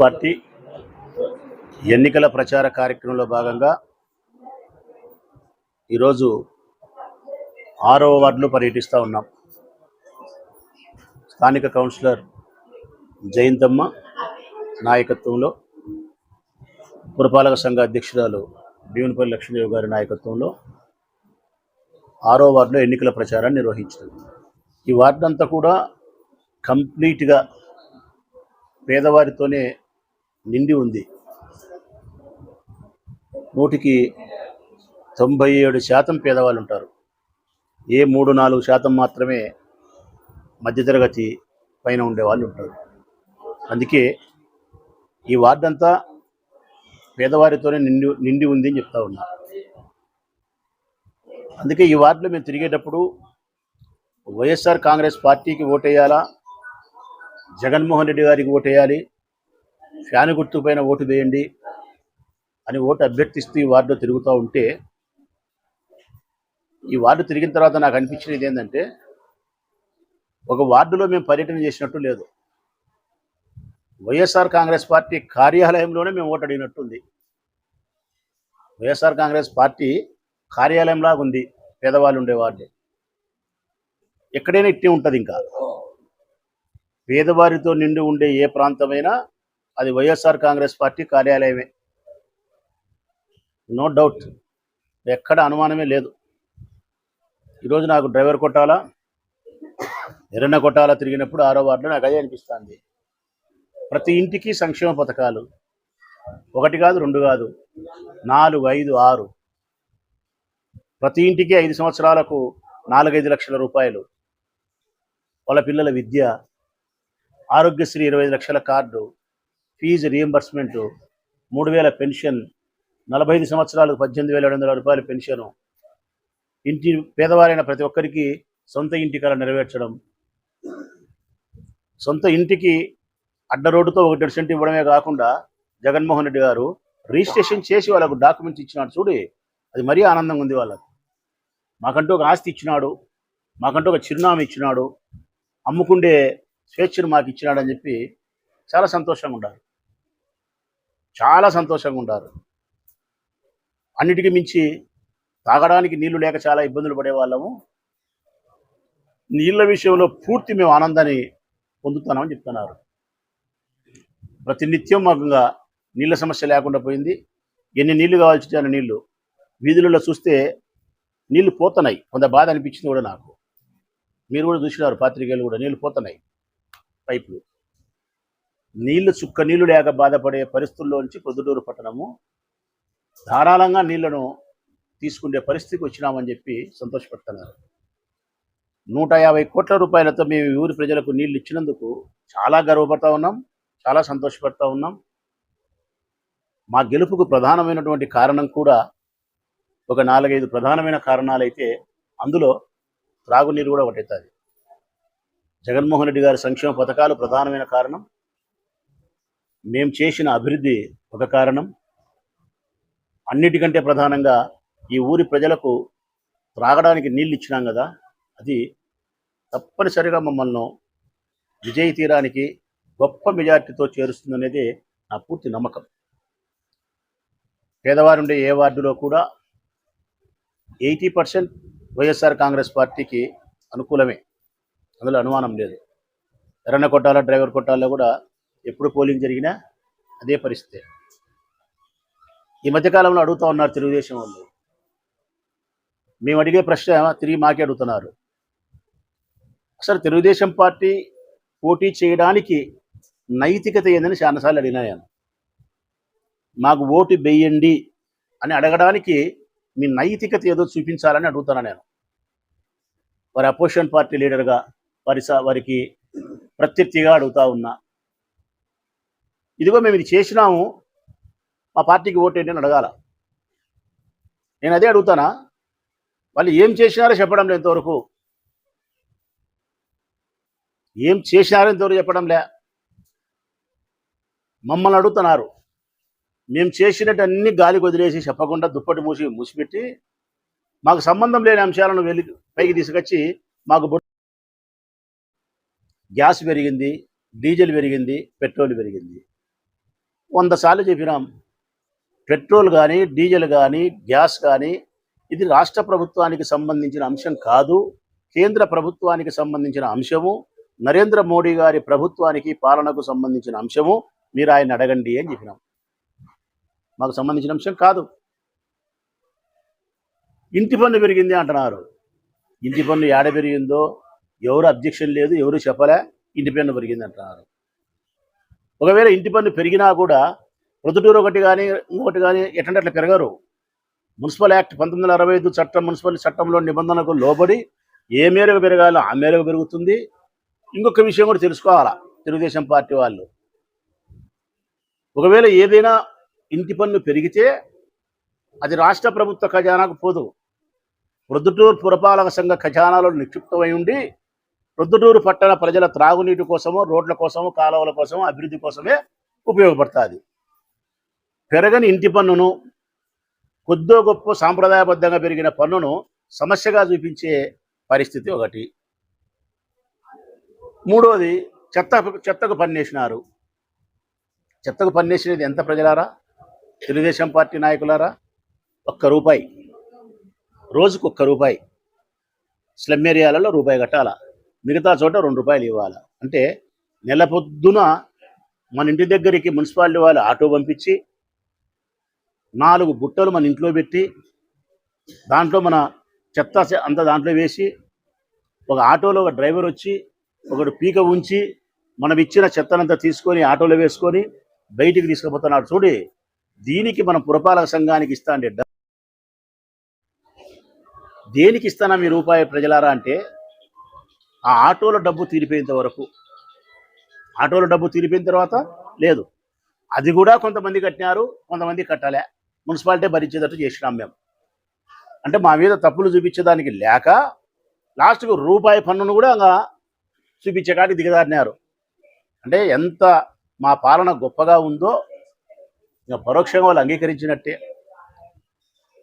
Party ఎన్నికల ప్రచార కార్యక్రమంలో భాగంగా ఈరోజు ఆరవ వార్డులో పర్యటిస్తూ ఉన్నాం. స్థానిక కౌన్సిలర్ జయంతమ్మ నాయకత్వంలో పురపాలక సంఘ అధ్యక్షురాలు భీమునిపల్లి లక్ష్మీదేవి గారి నాయకత్వంలో ఆరో వార్డులో ఎన్నికల ప్రచారాన్ని నిర్వహించింది ఈ వార్డు అంతా కూడా కంప్లీట్గా పేదవారితోనే నిండి ఉంది. నూటికి తొంభై ఏడు శాతం పేదవాళ్ళు ఉంటారు. ఏ మూడు నాలుగు శాతం మాత్రమే మధ్యతరగతి పైన ఉండే వాళ్ళు ఉంటారు. అందుకే ఈ వార్డు అంతా పేదవారితోనే నిండి నిండి ఉంది అని చెప్తా ఉన్నా. అందుకే ఈ వార్డులో మేము తిరిగేటప్పుడు వైఎస్ఆర్ కాంగ్రెస్ పార్టీకి ఓటేయాలా? జగన్మోహన్ రెడ్డి గారికి ఓటేయాలి? ఫ్యాన్ గుర్తు పైన ఓటు వేయండి అని ఓటు అభ్యర్థిస్తూ ఈ వార్డులో తిరుగుతూ ఉంటే ఈ వార్డు తిరిగిన తర్వాత నాకు అనిపించినది ఏంటంటే ఒక వార్డులో మేము పర్యటన చేసినట్టు లేదు. వైఎస్ఆర్ కాంగ్రెస్ పార్టీ కార్యాలయంలోనే మేము ఓటు అడిగినట్టుంది వైఎస్ఆర్ కాంగ్రెస్ పార్టీ కార్యాలయంలాగా ఉంది పేదవాళ్ళు ఉండే వార్డు. ఎక్కడైనా ఇట్టే ఉంటుంది ఇంకా. పేదవారితో నిండి ఉండే ఏ ప్రాంతమైనా అది వైఎస్ఆర్ కాంగ్రెస్ పార్టీ కార్యాలయమే. నో డౌట్ ఎక్కడ అనుమానమే లేదు. ఈరోజు నాకు డ్రైవర్ కొట్టాలా? ఎర్రన్న కొట్టాలా తిరిగినప్పుడు ఆరో వార్డులో నాకు అదే అనిపిస్తుంది. ప్రతి ఇంటికి సంక్షేమ పథకాలు. ఒకటి కాదు రెండు కాదు నాలుగు ఐదు ఆరు. ప్రతి ఇంటికి ఐదు సంవత్సరాలకు నాలుగైదు లక్షల రూపాయలు. వాళ్ళ పిల్లల విద్య ఆరోగ్యశ్రీ ఇరవై ఐదు లక్షల కార్డు ఫీజు రియంబర్స్మెంటు మూడు వేల పెన్షన్ నలభై ఐదు సంవత్సరాలకు పద్దెనిమిది వేల ఏడు వందల రూపాయల పెన్షను ఇంటి పేదవారైన ప్రతి ఒక్కరికి సొంత ఇంటి కల నెరవేర్చడం. సొంత ఇంటికి అడ్డ రోడ్డుతో ఒకటి సెంటు ఇవ్వడమే కాకుండా జగన్మోహన్ రెడ్డి గారు రిజిస్ట్రేషన్ చేసి వాళ్ళకు డాక్యుమెంట్స్ ఇచ్చినాడు చూడి అది మరీ ఆనందంగా ఉంది వాళ్ళకు. మాకంటూ ఒక ఆస్తి ఇచ్చినాడు మాకంటూ ఒక చిరునామా ఇచ్చినాడు అమ్ముకుండే స్వేచ్ఛను మాకు ఇచ్చినాడని చెప్పి చాలా సంతోషంగా ఉండాలి చాలా సంతోషంగా ఉంటారు. అన్నిటికీ మించి తాగడానికి నీళ్ళు లేక చాలా ఇబ్బందులు పడేవాళ్ళము. నీళ్ళ విషయంలో పూర్తి మేము ఆనందాన్ని పొందుతున్నామని చెప్తున్నారు. ప్రతినిత్యం మాకుగా నీళ్ళ సమస్య లేకుండా పోయింది. ఎన్ని నీళ్ళు కావాల్సి అన్ని నీళ్ళు? వీధులలో చూస్తే నీళ్ళు పోతున్నాయి. కొంత బాధ అనిపించింది కూడా నాకు. మీరు కూడా చూసినారు పాత్రికేయులు కూడా నీళ్ళు పోతున్నాయి. పైపులు. నీళ్ళు చుక్క నీళ్ళు లేక బాధపడే పరిస్థితుల్లోంచి ప్రొద్దుటూరు పట్టణము ధారాళంగా నీళ్ళను తీసుకునే పరిస్థితికి వచ్చినామని చెప్పి సంతోషపడుతున్నారు. నూట యాభై కోట్ల రూపాయలతో మేము ఊరి ప్రజలకు నీళ్ళు ఇచ్చినందుకు చాలా గర్వపడతా ఉన్నాం చాలా సంతోషపడతా ఉన్నాం. మా గెలుపుకు ప్రధానమైనటువంటి కారణం కూడా ఒక నాలుగైదు ప్రధానమైన కారణాలైతే అందులో త్రాగునీరు కూడా ఒకటైతుంది. జగన్మోహన్ రెడ్డి గారి సంక్షేమ పథకాలు ప్రధానమైన కారణం. మేము చేసిన అభివృద్ధి ఒక కారణం. అన్నిటికంటే ప్రధానంగా ఈ ఊరి ప్రజలకు త్రాగడానికి నీళ్ళు ఇచ్చినాం కదా అది తప్పనిసరిగా మమ్మల్ని విజయ తీరానికి గొప్ప మెజార్టీతో చేరుస్తుందనేది నా పూర్తి నమ్మకం. పేదవారు ఉండే ఏ వార్డులో కూడా ఎయిటీ పర్సెంట్ వైఎస్ఆర్ కాంగ్రెస్ పార్టీకి అనుకూలమే అందులో అనుమానం లేదు. ఎర్రన్న కొట్టాల డ్రైవర్ కొట్టాల్లో కూడా ఎప్పుడు పోలింగ్ జరిగినా అదే పరిస్థితి. ఈ మధ్యకాలంలో అడుగుతూ ఉన్నారు తెలుగుదేశం వాళ్ళు. మేము అడిగే ప్రశ్న తిరిగి మాకే అడుగుతున్నారు. అసలు తెలుగుదేశం పార్టీ పోటీ చేయడానికి నైతికత ఏందని చాలాసార్లు అడిగినా నేను. మాకు ఓటు వేయండి అని అడగడానికి మీ నైతికత ఏదో చూపించాలని అడుగుతాను నేను. వారి అపోజిషన్ పార్టీ లీడర్గా వారి వారికి ప్రత్యర్థిగా అడుగుతా ఉన్నా. ఇదిగో మేము ఇది చేసినాము మా పార్టీకి ఓటేంటి అని అడగాల. నేను అదే అడుగుతానా? వాళ్ళు ఏం చేసినారో చెప్పడం లేదు ఇంతవరకు. ఏం చేసినారో ఇంతవరకు చెప్పడం లే. మమ్మల్ని అడుగుతున్నారు. మేము చేసినట్టు అన్ని గాలికి వదిలేసి చెప్పకుండా దుప్పటి మూసి మూసిపెట్టి మాకు సంబంధం లేని అంశాలను వెలి పైకి తీసుకొచ్చి మాకు గ్యాస్ పెరిగింది డీజిల్ పెరిగింది పెట్రోల్ పెరిగింది. వంద సార్లు చెప్పినాం. పెట్రోల్ కానీ డీజిల్ కానీ గ్యాస్ కానీ ఇది రాష్ట్ర ప్రభుత్వానికి సంబంధించిన అంశం కాదు. కేంద్ర ప్రభుత్వానికి సంబంధించిన అంశము. నరేంద్ర మోడీ గారి ప్రభుత్వానికి పాలనకు సంబంధించిన అంశము. మీరు ఆయన అడగండి అని చెప్పినాం. మాకు సంబంధించిన అంశం కాదు. ఇంటి పన్ను పెరిగింది అంటున్నారు. ఇంటి పన్ను ఏడ పెరిగిందో ఎవరు అబ్జెక్షన్ లేదు ఎవరు చెప్పలే ఇంటి పన్ను పెరిగింది అంటున్నారు. ఒకవేళ ఇంటి పన్ను పెరిగినా కూడా ప్రొద్దుటూరు ఒకటి కానీ ఇంకొకటి కానీ ఎట్లంటే అట్లా పెరగరు. మున్సిపల్ యాక్ట్ పంతొమ్మిది వందల అరవై ఐదు చట్టం మున్సిపల్ చట్టంలో నిబంధనలకు లోబడి ఏ మేరకు పెరగాలో ఆ మేరకు పెరుగుతుంది. ఇంకొక విషయం కూడా తెలుసుకోవాలా తెలుగుదేశం పార్టీ వాళ్ళు. ఒకవేళ ఏదైనా ఇంటి పన్ను పెరిగితే అది రాష్ట్ర ప్రభుత్వ ఖజానాకు పోదు. ప్రొద్దుటూరు పురపాలక సంఘ ఖజానాలో నిక్షిప్తమై ఉండి ప్రొద్దుటూరు పట్టణ ప్రజల త్రాగునీటి కోసమో రోడ్ల కోసమో కాలువల కోసమో అభివృద్ధి కోసమే ఉపయోగపడుతుంది. పెరగని ఇంటి పన్నును కొద్దో గొప్ప సాంప్రదాయబద్ధంగా పెరిగిన పన్నును సమస్యగా చూపించే పరిస్థితి ఒకటి. మూడోది చెత్త చెత్తకు పన్నేసినారు. చెత్తకు పన్నేసినది ఎంత ప్రజలారా? తెలుగుదేశం పార్టీ నాయకులారా? ఒక్క రూపాయి. రోజుకు ఒక్క రూపాయి. స్లమ్ ఏరియాలలో రూపాయి కట్టాలా? మిగతా చోట రెండు రూపాయలు ఇవ్వాలి. అంటే నెల పొద్దున మన ఇంటి దగ్గరికి మున్సిపాలిటీ వాళ్ళు ఆటో పంపించి నాలుగు బుట్టలు మన ఇంట్లో పెట్టి దాంట్లో మన చెత్త అంత దాంట్లో వేసి ఒక ఆటోలో ఒక డ్రైవర్ వచ్చి ఒకడు పీక ఉంచి మనం ఇచ్చిన చెత్తనంతా తీసుకొని ఆటోలో వేసుకొని బయటికి తీసుకుపోతున్నాడు. చూడి దీనికి మనం పురపాలక సంఘానికి ఇస్తా అంటే దేనికి ఇస్తానా మీ రూపాయి ప్రజలారా అంటే ఆ ఆటోలో డబ్బు తీరిపోయేంత వరకు. ఆటోలో డబ్బు తీరిపోయిన తర్వాత లేదు. అది కూడా కొంతమంది కట్టినారు కొంతమంది కట్టాలే. మున్సిపాలిటీ భరించేటట్టు చేసినాం మేము. అంటే మా మీద తప్పులు చూపించేదానికి లేక లాస్ట్కు రూపాయి పన్నును కూడా చూపించే కాడికి దిగదారినారు అంటే ఎంత మా పాలన గొప్పగా ఉందో ఇంకా పరోక్షంగా వాళ్ళు అంగీకరించినట్టే.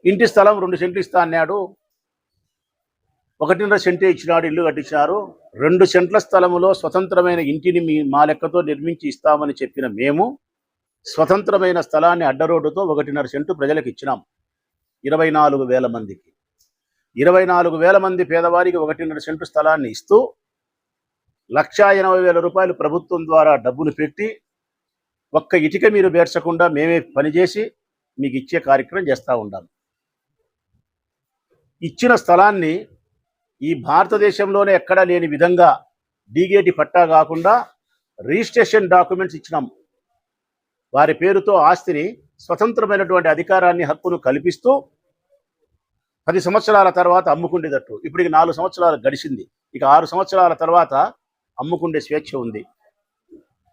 ఇంటి స్థలం రెండు సెంట్లు ఇస్తా అన్నాడు. ఒకటిన్నర సెంటే ఇచ్చినాడు ఇల్లు కట్టించినారు. రెండు సెంట్ల స్థలములో స్వతంత్రమైన ఇంటిని మీ మా లెక్కతో నిర్మించి ఇస్తామని చెప్పిన మేము స్వతంత్రమైన స్థలాన్ని అడ్డరోడ్డుతో ఒకటిన్నర సెంటు ప్రజలకు ఇచ్చినాం. ఇరవై నాలుగు వేల మందికి. ఇరవై నాలుగు వేల మంది పేదవారికి ఒకటిన్నర సెంటు స్థలాన్ని ఇస్తూ లక్షా ఎనభై వేల రూపాయలు ప్రభుత్వం ద్వారా డబ్బులు పెట్టి ఒక్క ఇటుక మీరు బేర్చకుండా మేమే పనిచేసి మీకు ఇచ్చే కార్యక్రమం చేస్తూ ఉంటాం ఇచ్చిన స్థలాన్ని ఈ భారతదేశంలోనే ఎక్కడా లేని విధంగా డీగేటి పట్టా కాకుండా రిజిస్ట్రేషన్ డాక్యుమెంట్స్ ఇచ్చినాం. వారి పేరుతో ఆస్తిని స్వతంత్రమైనటువంటి అధికారాన్ని హక్కును కల్పిస్తూ పది సంవత్సరాల తర్వాత అమ్ముకుండేటట్టు. ఇప్పటికి నాలుగు సంవత్సరాలు గడిచింది. ఇక ఆరు సంవత్సరాల తర్వాత అమ్ముకుండే స్వేచ్ఛ ఉంది.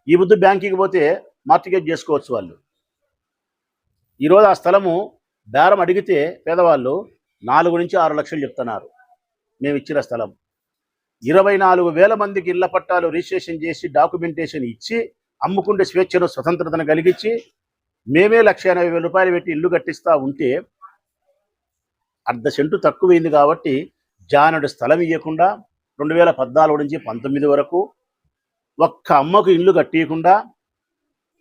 ఈ బుద్ధు బ్యాంకింగ్ పోతే మార్టిగేజ్ చేసుకోవచ్చు వాళ్ళు. ఈరోజు ఆ స్థలము బేరం అడిగితే పేదవాళ్ళు నాలుగు నుంచి ఆరు లక్షలు చెప్తున్నారు. మేము ఇచ్చిన స్థలం. ఇరవై నాలుగు వేల మందికి ఇళ్ళ పట్టాలు రిజిస్ట్రేషన్ చేసి డాక్యుమెంటేషన్ ఇచ్చి అమ్ముకుండే స్వేచ్ఛను స్వతంత్రతను కలిగించి మేమే లక్ష ఎనభై వేల రూపాయలు పెట్టి ఇల్లు కట్టిస్తా ఉంటే అర్ధ సెంటు తక్కువైంది కాబట్టి జానడు స్థలం ఇవ్వకుండా రెండు వేల పద్నాలుగు నుంచి పంతొమ్మిది వరకు ఒక్క అమ్మకు ఇల్లు కట్టియకుండా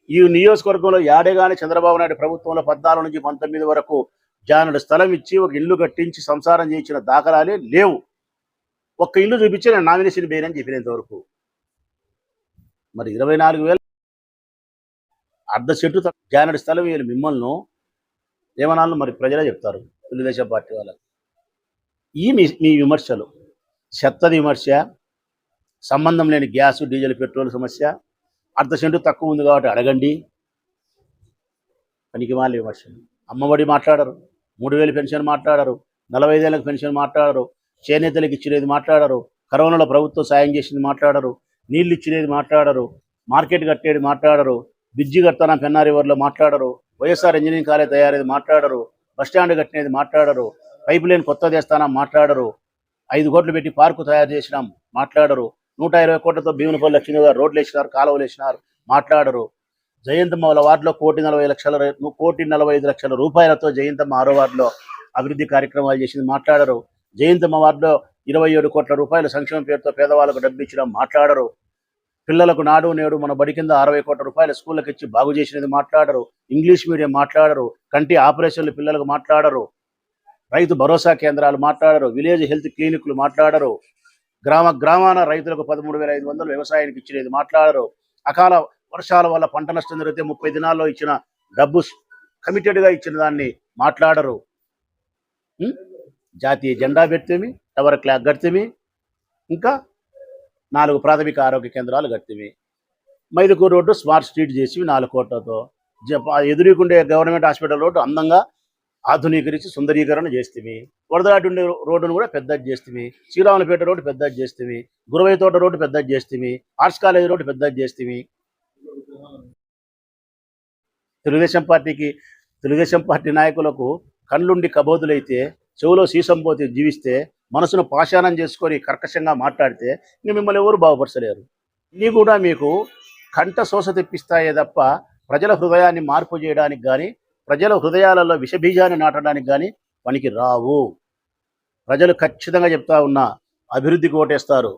ఈ నియోజకవర్గంలో యాడేగాని చంద్రబాబు నాయుడు ప్రభుత్వంలో పద్నాలుగు నుంచి పంతొమ్మిది వరకు జానుడు స్థలం ఇచ్చి ఒక ఇల్లు కట్టించి సంసారం చేయించిన దాఖలాలే లేవు. ఒక్క ఇల్లు చూపించి నేను నామినేషన్ వేయనని చెప్పినంత వరకు మరి ఇరవై నాలుగు వేలు అర్ధ చెట్టు జానడి స్థలం వీళ్ళు మిమ్మల్ని ఏమనాలను మరి ప్రజలే చెప్తారు తెలుగుదేశం పార్టీ వాళ్ళకి. ఈ మీ మీ విమర్శలు చెత్తది విమర్శ సంబంధం లేని గ్యాస్ డీజిల్ పెట్రోల్ సమస్య అర్ధ సెంటు తక్కువ ఉంది కాబట్టి అడగండి. పనికి మాలి విమర్శలు. అమ్మఒడి మాట్లాడరు మూడు వేలు పెన్షన్ మాట్లాడరు నలభై ఐదేళ్ళకి పెన్షన్ మాట్లాడరు చేనేతలకు ఇచ్చినది మాట్లాడరు. కరోనాలో ప్రభుత్వం సాయం చేసింది మాట్లాడరు. నీళ్ళు ఇచ్చినది మాట్లాడరు. మార్కెట్ కట్టేది మాట్లాడరు. బ్రిడ్జి కడతాన పెన్నా రివర్లో మాట్లాడరు. వైఎస్ఆర్ ఇంజనీరింగ్ కాలేజ్ తయారేది మాట్లాడరు. బస్టాండ్ కట్టినది మాట్లాడరు. పైప్ లైన్ కొత్త చేస్తానా మాట్లాడరు. ఐదు కోట్లు పెట్టి పార్కు తయారు చేసినాం మాట్లాడరు. నూట ఇరవై కోట్లతో భీమునపల్లి లక్ష్మీ గారు రోడ్లు వేసినారు కాలువలు వేసినారు మాట్లాడరు. జయంతమ్మ వాళ్ళ వార్డులో కోటి నలభై లక్షల కోటి నలభై ఐదు లక్షల రూపాయలతో జయంతమ్మ ఆరో వార్డులో అభివృద్ధి కార్యక్రమాలు చేసింది మాట్లాడరు. జయంతమ్మ వార్డులో ఇరవై ఏడు కోట్ల రూపాయల సంక్షేమ పేరుతో పేదవాళ్ళకు డబ్బు ఇచ్చిన మాట్లాడరు. పిల్లలకు నాడు నేడు మన బడి కింద అరవై కోట్ల రూపాయల స్కూళ్ళకి ఇచ్చి బాగు చేసినది మాట్లాడరు. ఇంగ్లీష్ మీడియం మాట్లాడరు. కంటి ఆపరేషన్లు పిల్లలకు మాట్లాడరు. రైతు భరోసా కేంద్రాలు మాట్లాడరు. విలేజ్ హెల్త్ క్లినిక్లు మాట్లాడరు. గ్రామ గ్రామాన రైతులకు పదమూడు వేల ఐదు వందలు వ్యవసాయానికి ఇచ్చినది మాట్లాడరు. అకాల వర్షాల వల్ల పంట నష్టం జరిగితే ముప్పై దినాల్లో ఇచ్చిన డబ్బు కమిటెడ్గా ఇచ్చిన దాన్ని మాట్లాడరు. జాతీయ జెండా పెడితేమి టవర్ క్లాక్ కడితేమి ఇంకా నాలుగు ప్రాథమిక ఆరోగ్య కేంద్రాలు కడితేమి మైదుకూరు రోడ్డు స్మార్ట్ స్ట్రీట్ చేసి నాలుగు కోట్లతో ఎదురుకుండే గవర్నమెంట్ హాస్పిటల్ రోడ్డు అందంగా ఆధునీకరించి సుందరీకరణ చేస్తేమి. వరదలాటి ఉండే రోడ్డును కూడా పెద్దది చేస్తేమి. శ్రీరాములపేట రోడ్డు పెద్దది చేస్తేమి. గురవై తోట రోడ్డు పెద్దది చేస్తేమి. ఆర్ట్స్ కాలేజ్ రోడ్డు పెద్దది చేస్తేమి. తెలుగుదేశం పార్టీకి తెలుగుదేశం పార్టీ నాయకులకు కళ్ళుండి కబోదులైతే చెవులో సీసం పోతే జీవిస్తే మనసును పాషాణం చేసుకొని కర్కశంగా మాట్లాడితే ఇంక మిమ్మల్ని ఎవరు బాగుపరచలేరు. ఇవి కూడా మీకు కంట శోష తెప్పిస్తాయే తప్ప ప్రజల హృదయాన్ని మార్పు చేయడానికి కానీ ప్రజల హృదయాలలో విషబీజాన్ని నాటడానికి కానీ పనికి రావు. ప్రజలు ఖచ్చితంగా చెప్తా ఉన్నా అభివృద్ధికి ఓటేస్తారు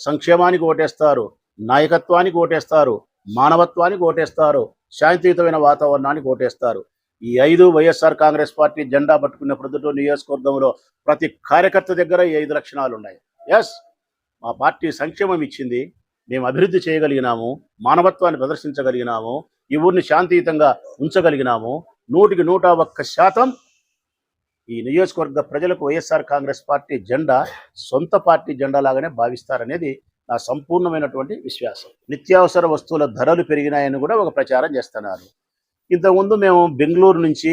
సంక్షేమానికి ఓటేస్తారు నాయకత్వానికి ఓటేస్తారు మానవత్వానికి ఓటేస్తారు శాంతియుతమైన వాతావరణానికి ఓటేస్తారు. ఈ ఐదు వైఎస్ఆర్ కాంగ్రెస్ పార్టీ జెండా పట్టుకున్న ప్రొద్దుటూరు నియోజకవర్గంలో ప్రతి కార్యకర్త దగ్గర ఈ ఐదు లక్షణాలు ఉన్నాయి. ఎస్ మా పార్టీ సంక్షేమం ఇచ్చింది. మేము అభివృద్ధి చేయగలిగినాము. మానవత్వాన్ని ప్రదర్శించగలిగినాము. ఈ ఊరిని శాంతియుతంగా ఉంచగలిగినాము. నూటికి నూట ఒక్క శాతం ఈ నియోజకవర్గ ప్రజలకు వైఎస్ఆర్ కాంగ్రెస్ పార్టీ జెండా సొంత పార్టీ జెండా లాగానే భావిస్తారనేది నా సంపూర్ణమైనటువంటి విశ్వాసం. నిత్యావసర వస్తువుల ధరలు పెరిగినాయని కూడా ఒక ప్రచారం చేస్తున్నారు. ఇంతకుముందు మేము బెంగళూరు నుంచి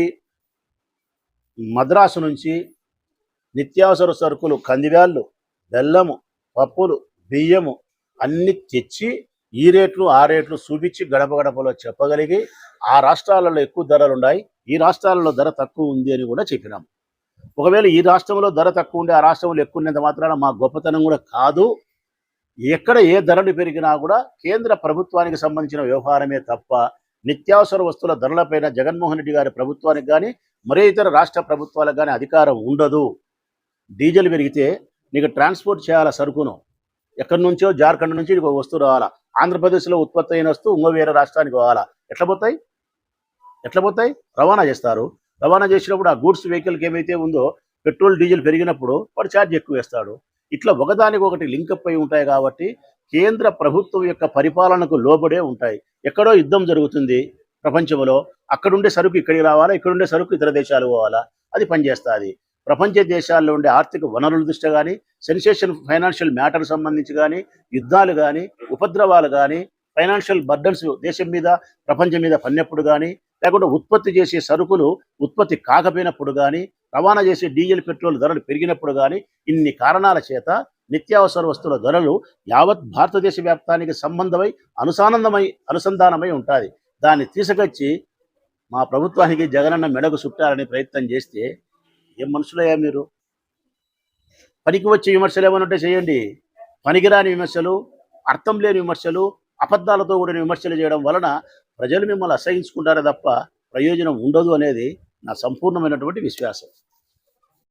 మద్రాసు నుంచి నిత్యావసర సరుకులు కందివ్యాళ్ళు బెల్లము పప్పులు బియ్యము అన్ని తెచ్చి ఈ రేట్లు ఆ రేట్లు చూపించి గడప గడపలో చెప్పగలిగి ఆ రాష్ట్రాలలో ఎక్కువ ధరలు ఉన్నాయి. ఈ రాష్ట్రాలలో ధర తక్కువ ఉంది అని కూడా చెప్పినాం. ఒకవేళ ఈ రాష్ట్రంలో ధర తక్కువ ఉండే ఆ రాష్ట్రంలో ఎక్కువ ఉన్నంత మాత్రాన మా గొప్పతనం కూడా కాదు. ఎక్కడ ఏ ధరలు పెరిగినా కూడా కేంద్ర ప్రభుత్వానికి సంబంధించిన వ్యవహారమే తప్ప నిత్యావసర వస్తువుల ధరలపైన జగన్మోహన్ రెడ్డి గారి ప్రభుత్వానికి కానీ మరే ఇతర రాష్ట్ర ప్రభుత్వాలకు కానీ అధికారం ఉండదు. డీజిల్ పెరిగితే నీకు ట్రాన్స్పోర్ట్ చేయాలా సరుకును. ఎక్కడి నుంచో జార్ఖండ్ నుంచి నీకు ఒక వస్తువు రావాలా? ఆంధ్రప్రదేశ్లో ఉత్పత్తి అయిన వస్తువు ఇంకో వేరే రాష్ట్రానికి పోవాలా ఎట్లా పోతాయి? ఎట్లా పోతాయి? రవాణా చేస్తారు. రవాణా చేసినప్పుడు ఆ గూడ్స్ వెహికల్కి ఏమైతే ఉందో పెట్రోల్ డీజిల్ పెరిగినప్పుడు వాడు ఛార్జ్ ఎక్కువ వేస్తాడు. ఇట్లా ఒకదానికి ఒకటి లింకప్ అయి ఉంటాయి కాబట్టి కేంద్ర ప్రభుత్వం యొక్క పరిపాలనకు లోబడే ఉంటాయి. ఎక్కడో యుద్ధం జరుగుతుంది ప్రపంచంలో. అక్కడుండే సరుకు ఇక్కడికి రావాలా? ఇక్కడుండే సరుకు ఇతర దేశాలు పోవాలా? అది పనిచేస్తుంది. ప్రపంచ దేశాల్లో ఉండే ఆర్థిక వనరుల దృష్ట్యా కానీ సెన్సేషన్ ఫైనాన్షియల్ మ్యాటర్ సంబంధించి కానీ యుద్ధాలు కానీ ఉపద్రవాలు కానీ ఫైనాన్షియల్ బర్డన్స్ దేశం మీద ప్రపంచం మీద పడినప్పుడు కానీ లేకుండా ఉత్పత్తి చేసే సరుకులు ఉత్పత్తి కాకపోయినప్పుడు కానీ రవాణా చేసే డీజిల్ పెట్రోల్ ధరలు పెరిగినప్పుడు కానీ ఇన్ని కారణాల చేత నిత్యావసర వస్తువుల ధరలు యావత్ భారతదేశ వ్యాప్తానికి సంబంధమై అనుసానందమై అనుసంధానమై ఉంటుంది దాన్ని తీసుకొచ్చి మా ప్రభుత్వానికి జగనన్న మెడకు చుట్టాలని ప్రయత్నం చేస్తే ఏం మనుషులయ్యా మీరు? పనికి వచ్చే విమర్శలు ఏమైనా ఉంటే చేయండి. పనికిరాని విమర్శలు అర్థం లేని విమర్శలు అబద్ధాలతో కూడిన విమర్శలు చేయడం వలన ప్రజలు మిమ్మల్ని అసహించుకుంటారే తప్ప ప్రయోజనం ఉండదు అనేది నా సంపూర్ణమైనటువంటి విశ్వాసం.